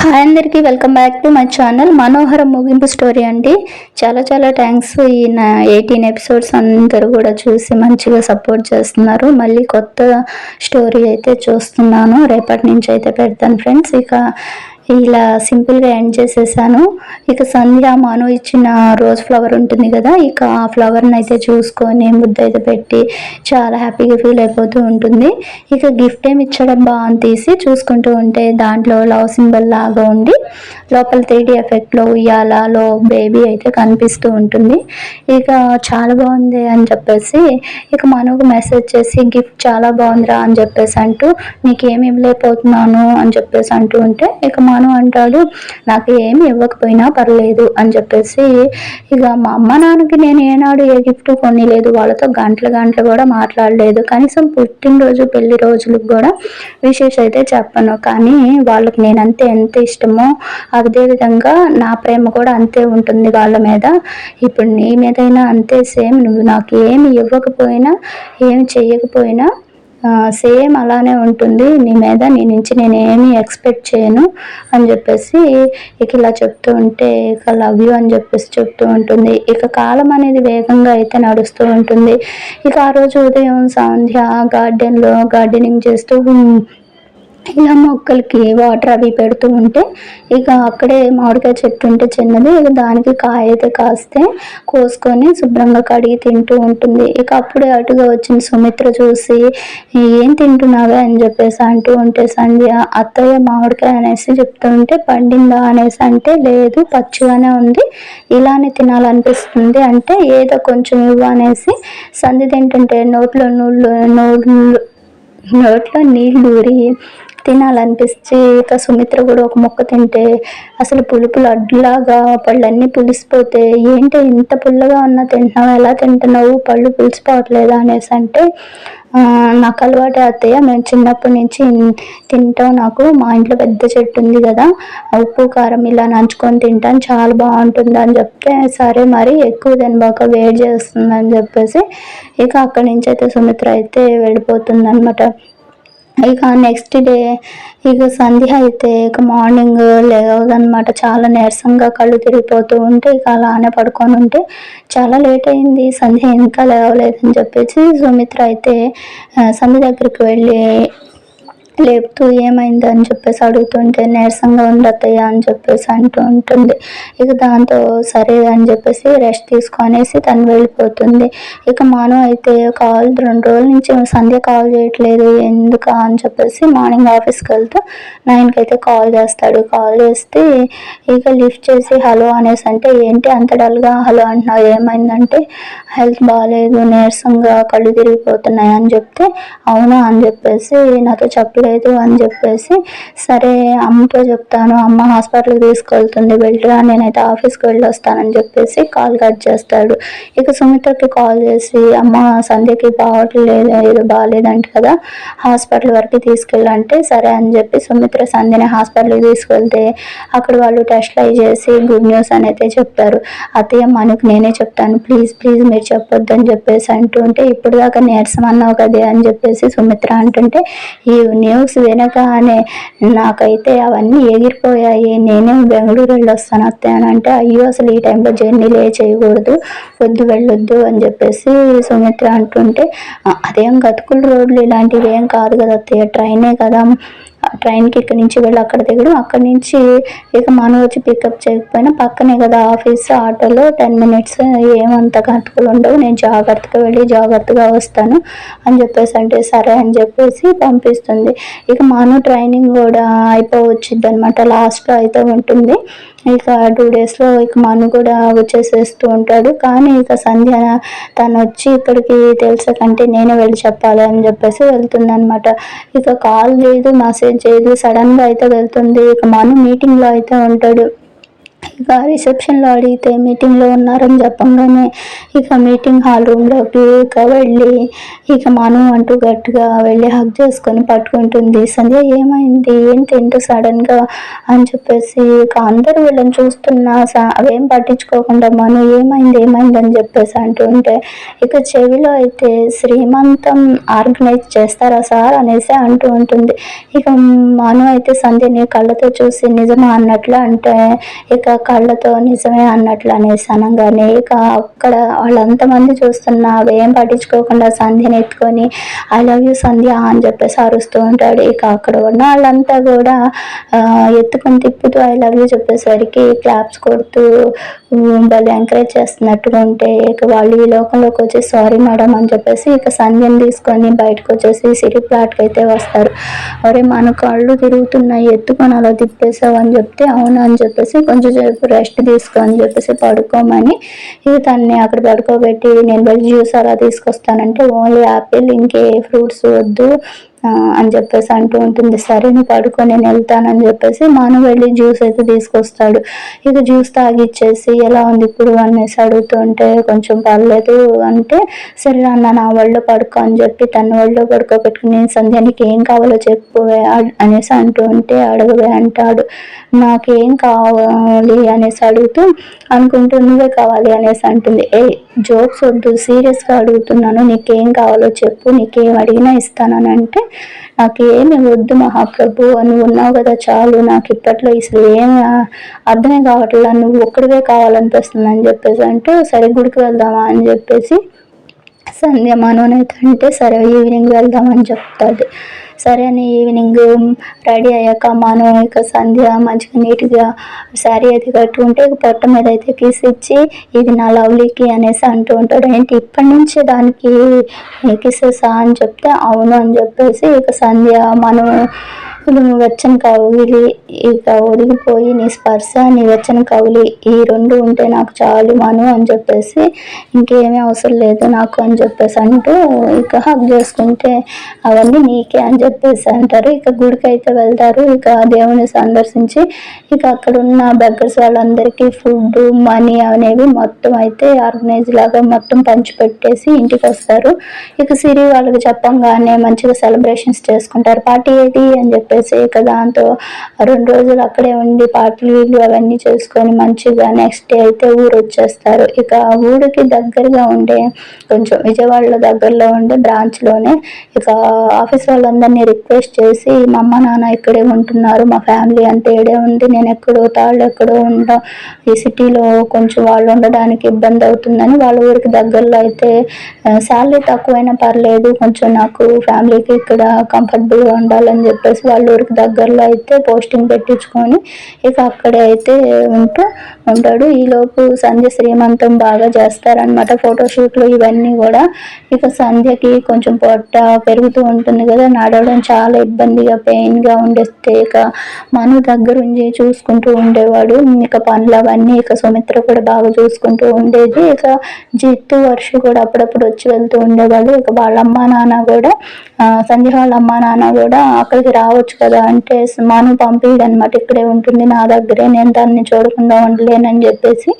Hi అందరికీ welcome back to my channel. మనోహర ముగింపు story అండి. చాలా చాలా థ్యాంక్స్. ఈ నా ఎయిటీన్ ఎపిసోడ్స్ అందరూ కూడా చూసి మంచిగా సపోర్ట్ చేస్తున్నారు. మళ్ళీ కొత్త స్టోరీ అయితే చూస్తున్నాను. రేపటి నుంచి అయితే పెడతాను ఫ్రెండ్స్. ఇక ఇలా సింపుల్గా ఎండ్ చేసేసాను. ఇక సంధ్య మాను ఇచ్చిన రోజ్ ఫ్లవర్ ఉంటుంది కదా ఇక ఆ ఫ్లవర్ని అయితే చూసుకొని ముద్ద అయితే పెట్టి చాలా హ్యాపీగా ఫీల్ అయిపోతూ ఉంటుంది. ఇక గిఫ్ట్ ఏమి ఇచ్చడం అని తీసి చూసుకుంటూ ఉంటే దాంట్లో లవ్ సింబల్ లాగా ఉండి లోపల త్రీ ఎఫెక్ట్లో ఉయ్యాలలో బేబీ అయితే కనిపిస్తూ ఉంటుంది. ఇక చాలా బాగుంది అని చెప్పేసి ఇక మనకు మెసేజ్ చేసి గిఫ్ట్ చాలా బాగుందిరా అని చెప్పేసి అంటూ నీకు ఏమి ఇవ్వలేకపోతున్నాను అని చెప్పేసి అంటూ ఉంటే ఇక మా ఇస్తాను అంటాడు. నాకు ఏమి ఇవ్వకపోయినా పర్లేదు అని చెప్పేసి ఇక మా అమ్మ నాన్నకి నేను ఏనాడు ఏ గిఫ్ట్ కొనిలేదు. వాళ్ళతో గంటలు గంటలు కూడా మాట్లాడలేదు. కనీసం పుట్టినరోజు పెళ్ళి రోజులకు కూడా విశేష అయితే చెప్పను. కానీ వాళ్ళకి నేనంతే ఎంత ఇష్టమో అదే విధంగా నా ప్రేమ కూడా అంతే ఉంటుంది వాళ్ళ మీద. ఇప్పుడు నీ మీదైనా అంతే సేమ్. నువ్వు నాకు ఏమి ఇవ్వకపోయినా ఏమి చెయ్యకపోయినా సేమ్ అలానే ఉంటుంది. నీ మీద నీ నుంచి నేనేమి ఎక్స్పెక్ట్ చేయను అని చెప్పేసి ఇక ఇలా చెప్తూ ఉంటే ఇక లవ్ యూ అని చెప్పేసి చెప్తూ ఉంటుంది. ఇక కాలం అనేది వేగంగా అయితే నడుస్తూ ఉంటుంది. ఇక ఆ రోజు ఉదయం సంధ్య గార్డెన్లో గార్డెనింగ్ చేస్తూ ఇలా మొక్కలకి వాటర్ అవి పెడుతూ ఉంటే ఇక అక్కడే మామిడికాయ చెట్టు ఉంటే చిన్నది ఇక దానికి కాయ అయితే కాస్తే కోసుకొని శుభ్రంగా కడిగి తింటూ ఉంటుంది. ఇక అప్పుడే అటుగా వచ్చిన సుమిత్ర చూసి ఏం తింటున్నావా? అని చెప్పేసి అంటూ ఉంటే సంధ్య అత్తయ్య మామిడికాయ అనేసి చెప్తుంటే పండిందా? అనేసి అంటే లేదు పచ్చిగానే ఉంది ఇలానే తినాలనిపిస్తుంది అంటే ఏదో కొంచెం ఇవ్వు అనేసి సంధి తింటుంటే నోట్లో నూళ్ళు నోళ్ళు నోట్లో నీళ్ళు ఊరి తినాలనిపించి ఇక సుమిత్ర కూడా ఒక మొక్క తింటే అసలు పులుపులు అడ్డులాగా పళ్ళన్నీ పులిసిపోతే ఏంటి ఇంత పుల్లగా ఉన్నా తింటున్నావు ఎలా తింటున్నావు పళ్ళు పులిసిపోవట్లేదా అనేసి అంటే నాకు అలవాటు అత్తయ్య. మేము చిన్నప్పటి నుంచి తింటాం నాకు. మా ఇంట్లో పెద్ద చెట్టు ఉంది కదా ఉప్పు కారం ఇలా నంచుకొని తింటాను. చాలా బాగుంటుంది అని చెప్తే సరే మరి ఎక్కువ తినబాక వేడి చేస్తుంది అని చెప్పేసి ఇక అక్కడి నుంచి అయితే సుమిత్ర అయితే వెళ్ళిపోతుంది అనమాట ఇక నెక్స్ట్ డే ఇక సంధ్య అయితే ఇక మార్నింగ్ లేవదనమాట చాలా నీరసంగా కళ్ళు తిరిగిపోతూ ఉంటే ఇక అలానే పడుకొని ఉంటే చాలా లేట్ అయింది. సంధ్య ఇంకా లేవలేదని చెప్పేసి సుమిత్ర అయితే సంధ్య దగ్గరికి వెళ్ళి లేపుతూ ఏమైంది అని చెప్పేసి అడుగుతుంటే నీరసంగా ఉంది అత్తయ్య అని చెప్పేసి అంటూ ఉంటుంది. ఇక దాంతో సరే అని చెప్పేసి రెస్ట్ తీసుకొనేసి తను వెళ్ళిపోతుంది. ఇక మాను అయితే కాల్ రెండు రోజుల నుంచి సంధ్య కాల్ చేయట్లేదు. ఎందుకు అని చెప్పేసి మార్నింగ్ ఆఫీస్కి వెళ్తూ నైన్కి అయితే కాల్ చేస్తాడు. కాల్ చేస్తే ఇక లిఫ్ట్ చేసి హలో అనేసి అంటే ఏంటి అంత డల్గా హలో అంటున్నావు? ఏమైందంటే హెల్త్ బాగాలేదు నీరసంగా కళ్ళు తిరిగిపోతున్నాయి అని చెప్తే అవునా అని చెప్పేసి నాతో చెప్పలేదు. లేదు అని చెప్పేసి సరే అమ్మతో చెప్తాను. అమ్మ హాస్పిటల్కి తీసుకెళ్తుంది వెళ్ళరా నేనైతే ఆఫీస్కి వెళ్ళి వస్తానని చెప్పేసి కాల్ కట్ చేస్తాడు. ఇక సుమిత్రకి కాల్ చేసి అమ్మ సంధ్యకి బాగోట్లేదు ఏదో బాగాలేదంట కదా హాస్పిటల్ వరకు తీసుకెళ్ళంటే సరే అని చెప్పి సుమిత్ర సంధ్యని హాస్పిటల్కి తీసుకెళ్తే అక్కడ వాళ్ళు టెస్ట్లు అయి చేసి గుడ్ న్యూస్ అని అయితే చెప్పారు. అత్తయ్య మనకు నేనే చెప్తాను. ప్లీజ్ ప్లీజ్ మీరు చెప్పొద్దు అని చెప్పేసి అంటుంటే ఇప్పుడు దాకా నీరసం అన్నావు కదే అని చెప్పేసి సుమిత్ర అంటుంటే ఈ న్యూ న్యూస్ వినగానే నాకైతే అవన్నీ ఎగిరిపోయాయి. నేనే బెంగళూరు వెళ్ళి వస్తాను అని అంటే అయ్యో అసలు ఈ టైంలో జర్నీలే చేయకూడదు వద్దు వెళ్ళొద్దు అని చెప్పేసి సుమిత్ర అంటుంటే అదేం గతుకుల రోడ్లు ఇలాంటివి ఏం కాదు కదా అత్తయ్య ట్రైనే కదా ట్రైన్కి ఇక్కడి నుంచి వెళ్ళి అక్కడ దిగడం. అక్కడి నుంచి ఇక మనం వచ్చి పికప్ చేయకపోయినా పక్కనే కదా ఆఫీస్ ఆటోలో టెన్ మినిట్స్ ఏమంత గంటకులు ఉండవు. నేను జాగ్రత్తగా వెళ్ళి జాగ్రత్తగా వస్తాను అని చెప్పేసి అంటే సరే అని చెప్పేసి పంపిస్తుంది. ఇక మనం ట్రైనింగ్ కూడా అయిపోవచ్చు అనమాట లాస్ట్లో అయితే ఉంటుంది. ఇక టూ డేస్లో ఇక మను కూడా వచ్చేసేస్తూ ఉంటాడు. కానీ ఇక సంధ్య తను వచ్చి ఇక్కడికి తెలుసకంటే నేనే వెళ్ళి చెప్పాలి అని చెప్పేసి వెళ్తుంది అనమాట ఇక కాల్ లేదు మెసేజ్ చేయదు సడన్గా అయితే వెళ్తుంది. ఇక మను మీటింగ్లో అయితే ఉంటాడు. ఇక రిసెప్షన్లో అడిగితే మీటింగ్లో ఉన్నారని చెప్పంగానే ఇక మీటింగ్ హాల్ రూమ్లోకి ఇక వెళ్ళి ఇక మనం అంటూ గట్టిగా వెళ్ళి హక్ చేసుకొని పట్టుకుంటుంది. సంధ్య ఏమైంది? ఏంటి ఏంటో సడన్గా అని చెప్పేసి ఇక అందరూ వీళ్ళని చూస్తున్నా అవేం పట్టించుకోకుండా మనం ఏమైంది? ఏమైంది? అని చెప్పేసి అంటూ ఉంటే ఇక చెవిలో అయితే శ్రీమంతం ఆర్గనైజ్ చేస్తారా సార్? అనేసి అంటూ ఉంటుంది. ఇక మను అయితే సంధ్యని కళ్ళతో చూసి నిజమా అన్నట్లు అంటే ఇక కళ్ళతో నిజమే అన్నట్లు అనేసి అనగానే ఇక అక్కడ వాళ్ళంతమంది చూస్తున్నా అవేం పట్టించుకోకుండా సంధ్యని ఎత్తుకొని ఐ లవ్ యూ సంధ్య అని చెప్పేసి అరుస్తూ ఉంటాడు. ఇక అక్కడ ఉన్న వాళ్ళంతా కూడా ఎత్తుకొని తిప్పుతూ ఐ లవ్ యూ చెప్పేసరికి క్లాప్స్ కొడుతూ వాళ్ళు ఎంకరేజ్ చేస్తున్నట్టుగా ఉంటే ఇక వాళ్ళు ఈ లోకంలోకి వచ్చి సారీ మేడం అని చెప్పేసి ఇక సంధ్యని తీసుకొని బయటకు వచ్చేసి సిరి ప్లాట్కి అయితే వస్తారు. అరే మన కళ్ళు తిరుగుతున్నాయి ఎత్తుకొని అలా తిప్పేసావు అని చెప్తే అవును అని చెప్పేసి కొంచెం సేపు రెస్ట్ తీసుకో అని చెప్పేసి పడుకోమని ఇది తన్ని అక్కడ పడుకోబెట్టి నేను వెళ్ళి జ్యూస్ అలా తీసుకొస్తానంటే ఓన్లీ యాపిల్ ఇంకే ఫ్రూట్స్ వద్దు. అని చెప్పేసి అంటూ ఉంటుంది. సరే నువ్వు పడుకో నేను వెళ్తానని చెప్పేసి మాను వెళ్ళి జ్యూస్ అయితే తీసుకొస్తాడు. ఇక జ్యూస్ తాగిచ్చేసి ఎలా ఉంది ఇప్పుడు అనేసి అడుగుతుంటే కొంచెం పర్లేదు అంటే సరే అన్న నా వాళ్ళు పడుకో అని చెప్పి తన ఒళ్ళో పడుకోబెట్టుకుని సంధ్యానికి ఏం కావాలో చెప్పు అనేసి అంటూ ఉంటే అడగవే అంటాడు. నాకేం కావాలి అనేసి అడుగుతూ అనుకుంటూ నువ్వే కావాలి అనేసి అంటుంది. ఏ జోక్స్ వద్దు సీరియస్గా అడుగుతున్నాను నీకేం కావాలో చెప్పు నీకేం అడిగినా ఇస్తానని అంటే నాకు ఏమి వద్దు మహాప్రభు నువ్వు ఉన్నావు కదా చాలు నాకు ఇప్పట్లో అసలు ఏమి అర్థమే కావట్లేదు నువ్వు ఒక్కడివే కావాలనిపిస్తుంది అని చెప్పేసి అంటే సరే గుడికి వెళ్దామా అని చెప్పేసి సంధ్య మనోనైతే అంటే సరే ఈవినింగ్ వెళ్దామని చెప్తాడు సరే అని ఈవినింగ్ రెడీ అయ్యాక మనం ఇక సంధ్య మంచిగా నీట్గా శారీ అది కట్టుకుంటే పొట్ట మీద అయితే కిస్ ఇచ్చి ఇది నా లవ్లీకి అనేసి అంటూ ఉంటాడు. ఏంటి ఇప్పటి నుంచి దానికి కిసెసా అని చెప్తే అవును అని చెప్పేసి ఇక సంధ్య మనం నువ్వు వెచ్చని కవులి ఇక ఒదిగిపోయి నీ స్పర్శ నీ వెచ్చని కవులి ఈ రెండు ఉంటే నాకు చాలు మను అని చెప్పేసి ఇంకేమీ అవసరం లేదు నాకు అని చెప్పేసి అంటూ ఇక హక్ చేసుకుంటే అవన్నీ నీకే అని చెప్పేసి అంటారు. ఇక గుడికి అయితే వెళ్తారు. ఇక దేవుని సందర్శించి ఇక అక్కడ ఉన్న బెగ్గర్స్ వాళ్ళందరికీ ఫుడ్ మనీ అనేవి మొత్తం అయితే ఆర్గనైజ్ లాగా మొత్తం పంచిపెట్టేసి ఇంటికి వస్తారు. ఇక సిరి వాళ్ళకి చెప్పంగానే మంచిగా సెలబ్రేషన్స్ చేసుకుంటారు. పార్టీ ఏది అని చెప్పేసి చేసే ఇక దాంతో రెండు రోజులు అక్కడే ఉండి పాటలు అవన్నీ చేసుకొని మంచిగా నెక్స్ట్ డే అయితే ఊరు వచ్చేస్తారు. ఇక ఊరికి దగ్గరగా ఉండే కొంచెం విజయవాడలో దగ్గరలో ఉండే బ్రాంచ్లోనే ఇక ఆఫీస్ వాళ్ళందరినీ రిక్వెస్ట్ చేసి మా అమ్మ నాన్న ఇక్కడే ఉంటున్నారు మా ఫ్యామిలీ అంతా ఏడే ఉంది నేను ఎక్కడో తాళ్ళు ఎక్కడో ఉండ ఈ సిటీలో కొంచెం వాళ్ళు ఉండడానికి ఇబ్బంది అవుతుందని వాళ్ళ ఊరికి దగ్గరలో అయితే శాలరీ తక్కువైనా పర్లేదు కొంచెం నాకు ఫ్యామిలీకి ఇక్కడ కంఫర్టబుల్గా ఉండాలని చెప్పేసి వాళ్ళు ఊరికి దగ్గరలో అయితే పోస్టింగ్ పెట్టించుకొని ఇక అక్కడే అయితే ఉంటూ ఉంటాడు. ఈలోపు సంధ్య శ్రీమంతం బాగా చేస్తారనమాట ఫోటోషూట్లు ఇవన్నీ కూడా. ఇక సంధ్యకి కొంచెం పొట్ట పెరుగుతూ ఉంటుంది కదా నడవడం చాలా ఇబ్బందిగా పెయిన్గా ఉండేస్తే ఇక మను దగ్గరుండి చూసుకుంటూ ఉండేవాడు. ఇక పనులు అవన్నీ ఇక సుమిత్ర కూడా బాగా చూసుకుంటూ ఉండేది. ఇక జిత్తు వర్ష కూడా అప్పుడప్పుడు వచ్చి వెళ్తూ ఉండేవాడు ఇక వాళ్ళ అమ్మ నాన్న కూడా సంధ్య వాళ్ళ అమ్మ నాన్న కూడా అక్కడికి రావచ్చు కదా? అంటే మాను పంపిడు అనమాట ఇక్కడే ఉంటుంది నా దగ్గరే. నేను దాన్ని చూడకుండా ఉండలేనని చెప్పేసి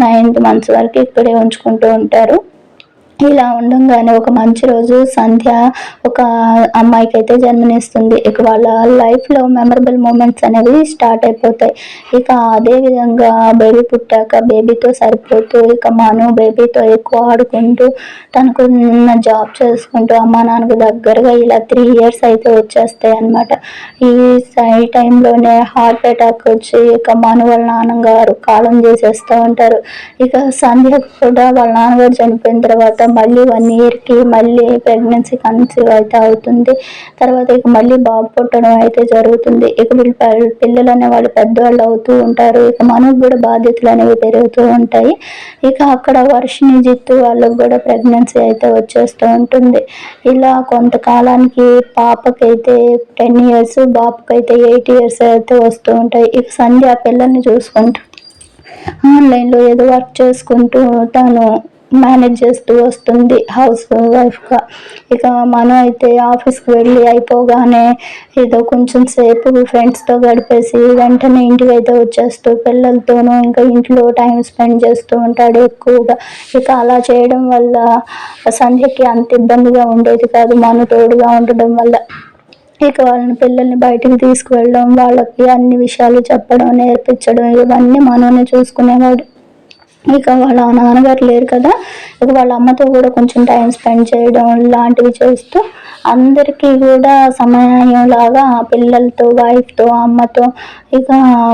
నైన్త్ మంత్స్ వరకు ఇక్కడే ఉంచుకుంటూ ఉంటారు. ఇలా ఉండగానే ఒక మంచి రోజు సంధ్య ఒక అమ్మాయికి అయితే జన్మనిస్తుంది. ఇక వాళ్ళ లైఫ్లో మెమరబుల్ మూమెంట్స్ అనేవి స్టార్ట్ అయిపోతాయి. ఇక అదే విధంగా బేబీ పుట్టాక బేబీతో సరిపోతూ ఇక మను బేబీతో ఎక్కువ ఆడుకుంటూ తనకున్న జాబ్ చేసుకుంటూ అమ్మ నాన్నకు దగ్గరగా ఇలా త్రీ ఇయర్స్ అయితే వచ్చేస్తాయి అనమాట ఈ ఈ టైంలోనే హార్ట్ అటాక్ వచ్చి ఇక మను వాళ్ళ నాన్నగారు కాలం చేసేస్తూ ఉంటారు. ఇక సంధ్య కూడా వాళ్ళ నాన్నగారు చనిపోయిన తర్వాత మళ్ళీ వన్ ఇయర్కి మళ్ళీ ప్రెగ్నెన్సీ కన్సీవ్ అయితే అవుతుంది. తర్వాత ఇక మళ్ళీ బాబు పుట్టడం అయితే జరుగుతుంది. ఇక వీళ్ళు పిల్లలు అనే వాళ్ళు పెద్దవాళ్ళు అవుతూ ఉంటారు. ఇక మనకు కూడా బాధ్యతలు అనేవి పెరుగుతూ ఉంటాయి. ఇక అక్కడ వర్షిని జిత్తు వాళ్ళకు కూడా ప్రెగ్నెన్సీ అయితే వచ్చేస్తూ ఉంటుంది. ఇలా కొంతకాలానికి పాపకైతే టెన్ ఇయర్స్ బాబుకైతే ఎయిట్ ఇయర్స్ అయితే వస్తూ ఉంటాయి. ఇక సంధ్య పిల్లల్ని చూసుకుంటూ ఆన్లైన్లో ఏదో వర్క్ చేసుకుంటూ తను మేనేజ్ చేస్తూ వస్తుంది హౌస్ వైఫ్గా. ఇక మనం అయితే ఆఫీస్కి వెళ్ళి అయిపోగానే ఏదో కొంచెం సేపు ఫ్రెండ్స్తో గడిపేసి వెంటనే ఇంటికి అయితే వచ్చేస్తూ పిల్లలతోనూ ఇంకా ఇంట్లో టైం స్పెండ్ చేస్తూ ఉంటాడు ఎక్కువగా. ఇక అలా చేయడం వల్ల సంధ్యకి అంత ఇబ్బందిగా ఉండేది కాదు మన తోడుగా ఉండడం వల్ల. ఇక వాళ్ళని పిల్లల్ని బయటికి తీసుకువెళ్ళడం వాళ్ళకి అన్ని విషయాలు చెప్పడం నేర్పించడం ఇవన్నీ మనోనే చూసుకునేవాడు. ఇక వాళ్ళ నాన్నగారు లేరు కదా ఇక వాళ్ళ అమ్మతో కూడా కొంచెం టైం స్పెండ్ చేయడం లాంటివి చేస్తూ అందరికీ కూడా సమయం లాగా పిల్లలతో వైఫ్తో అమ్మతో ఇక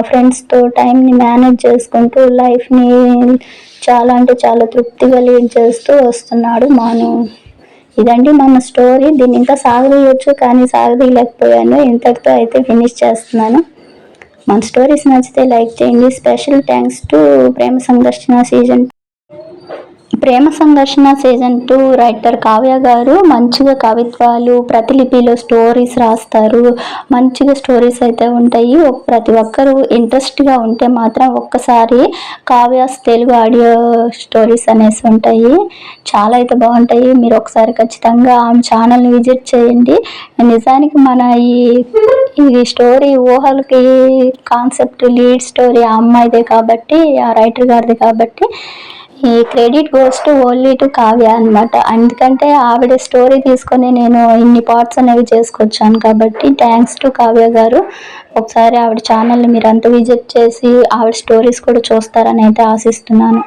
ఫ్రెండ్స్తో టైంని మేనేజ్ చేసుకుంటూ లైఫ్ని చాలా అంటే చాలా తృప్తిగా లీడ్ చేస్తూ వస్తున్నాడు మాను. ఇదండి మన స్టోరీ దీన్ని ఇంకా సాగదీయచ్చు కానీ సాగదీయలేకపోయాను. ఇంతటితో అయితే ఫినిష్ చేస్తున్నాను. మన స్టోరీస్ నచ్చితే లైక్ చేయండి. స్పెషల్ థ్యాంక్స్ టు ప్రేమ సంఘర్షణ సీజన్ ప్రేమ సంఘర్షణ సీజన్ టూ రైటర్ కావ్య గారు మంచిగా కవిత్వాలు ప్రతిలిపిలో స్టోరీస్ రాస్తారు. మంచిగా స్టోరీస్ అయితే ఉంటాయి. ప్రతి ఒక్కరూ ఇంట్రెస్ట్గా ఉంటే మాత్రం ఒక్కసారి కావ్యాస్ తెలుగు ఆడియో స్టోరీస్ అనేసి ఉంటాయి. చాలా అయితే బాగుంటాయి. మీరు ఒకసారి ఖచ్చితంగా ఆమె ఛానల్ని విజిట్ చేయండి. నిజానికి మన ఈ ఈ స్టోరీ ఊహలకి కాన్సెప్ట్ లీడ్ స్టోరీ ఆ అమ్మాయిదే కాబట్టి ఆ రైటర్ గారిది కాబట్టి ఈ credit goes to only to Kavya అనమాట ఎందుకంటే ఆవిడ స్టోరీ తీసుకొని నేను ఇన్ని పార్ట్స్ అనేవి చేసుకొచ్చాను కాబట్టి థ్యాంక్స్ టు కావ్య గారు. ఒకసారి ఆవిడ ఛానల్ని మీరంతా విజిట్ చేసి ఆవిడ స్టోరీస్ కూడా చూస్తారని అయితే ఆశిస్తున్నాను.